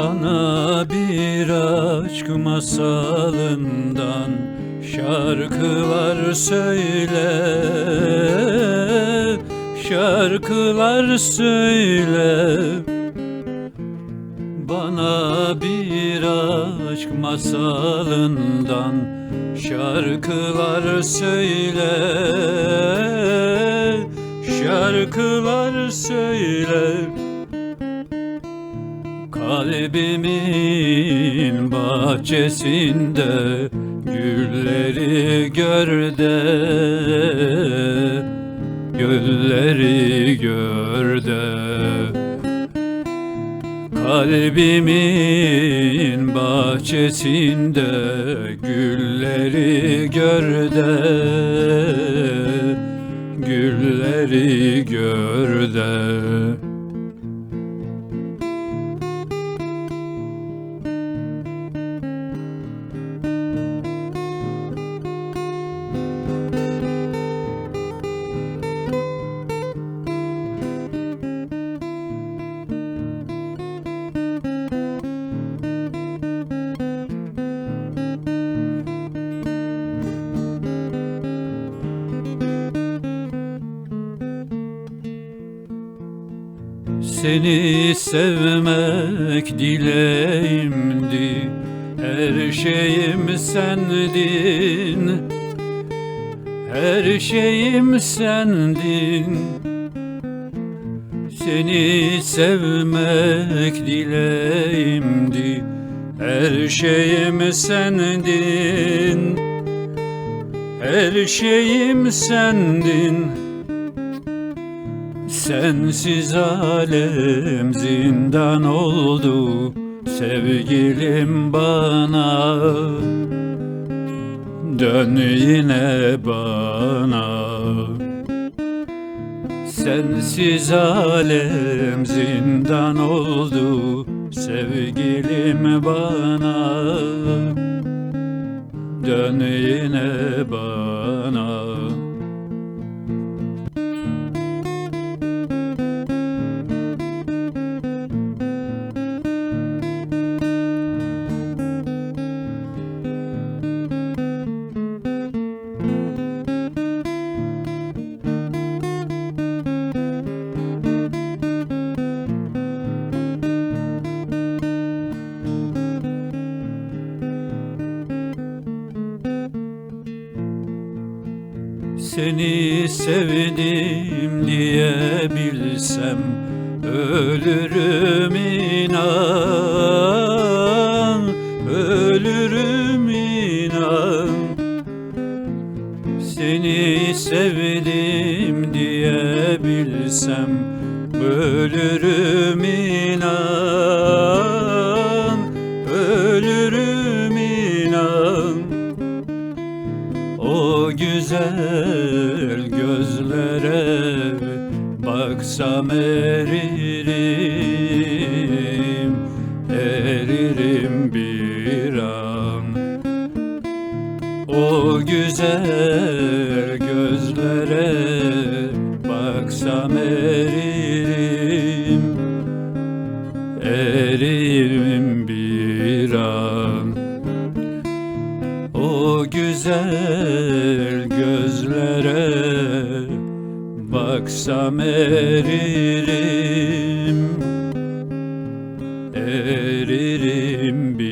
Bana bir aşk masalından şarkılar söyle. Şarkılar söyle. Bana bir aşk masalından şarkılar söyle. Şarkılar söyle Kalbimin bahçesinde gülleri gör de Gülleri gör de. Kalbimin bahçesinde gülleri gör de Gülleri gör de Seni sevmek dileğimdi. Her şeyim sendin. Her şeyim sendin. Seni sevmek dileğimdi. Her şeyim sendin. Her şeyim sendin Sensiz alem zindan oldu Sevgilim bana. Dön yine bana. Sensiz alem zindan oldu Sevgilim bana. Dön yine bana Seni sevdim diye bilsem Ölürüm inan Ölürüm inan. Seni sevdim diye bilsem Ölürüm inan güzel gözlere baksam eririm, eririm bir an. O güzel gözlere baksam eririm, eririm bir an. O güzel baksam eririm Eririm bir